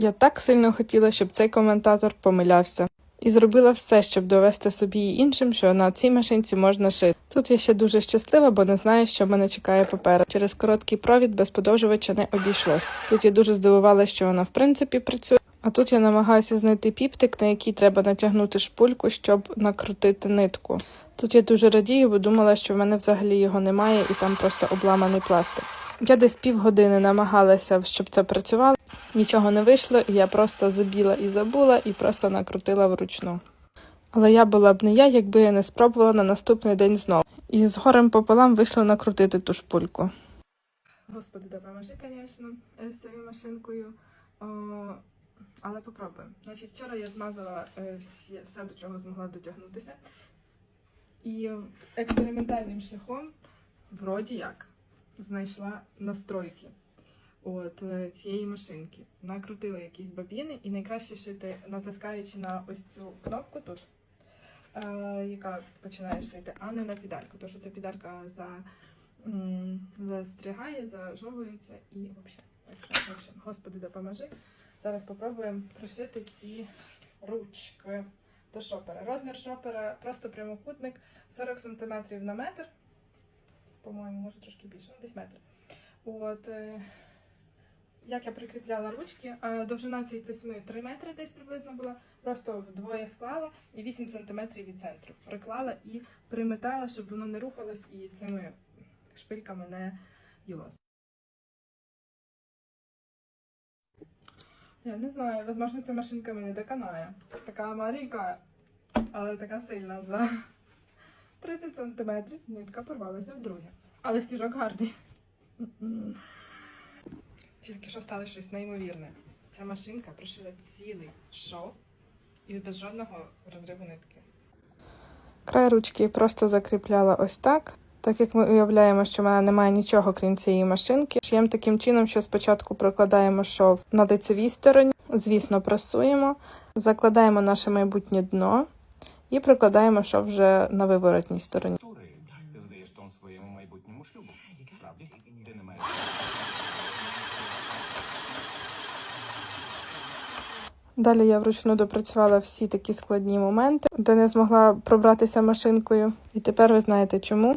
Я так сильно хотіла, щоб цей коментатор помилявся. І зробила все, щоб довести собі і іншим, що на цій машинці можна шити. Тут я ще дуже щаслива, бо не знаю, що мене чекає попереду. Через короткий провід без подовжувача не обійшлось. Тут я дуже здивувалася, що вона в принципі працює. А тут я намагаюся знайти піптик, на який треба натягнути шпульку, щоб накрутити нитку. Тут я дуже радію, бо думала, що в мене взагалі його немає, і там просто обламаний пластик. Я десь півгодини намагалася, щоб це працювало. Нічого не вийшло, і я просто забіла і забула, і просто накрутила вручну. Але я була б не я, якби я не спробувала на наступний день знову. І з горем пополам вийшло накрутити ту шпульку. Господи, допоможи, звісно, з цією машинкою. О, але попробуємо. Значить, вчора я змазала е, все, до чого змогла дотягнутися. І експериментальним шляхом, вроді як, знайшла настройки от е, цієї машинки. Накрутила якісь бобіни, і найкраще шити, натискаючи на ось цю кнопку тут, е, яка починає шити, а не на педальку. Тому що ця педалька за, застрягає, зажовується і взагалі. Так що, в господи, допоможи. Зараз спробуємо пришити ці ручки до шопера. Розмір шопера просто прямокутник 40 см на метр. По-моєму, може трошки більше, ну десь метр. От, е, як я прикріпляла ручки, е, довжина цієї тесьми 3 метри десь приблизно була, просто вдвоє склала і 8 см від центру. Приклала і приметала, щоб воно не рухалось і цими шпильками не ділося. Я не знаю, возможно, ця машинка мені доконає. Така маленька, але така сильна за 30 сантиметрів. Нитка порвалася вдруге. Але стіжок гарний. Тільки що стало щось неймовірне. Ця машинка прошила цілий шов і без жодного розриву нитки. Край ручки просто закріпляла ось так. Так як ми уявляємо, що в мене немає нічого крім цієї машинки, шиємо таким чином, що спочатку прокладаємо шов на лицевій стороні, звісно, прасуємо, закладаємо наше майбутнє дно і прикладаємо шов вже на виворотній стороні. Ти задаєш тон своєму майбутньому шлюбу. Справді, ти. Далі я вручну допрацювала всі такі складні моменти, де не змогла пробратися машинкою. І тепер ви знаєте чому.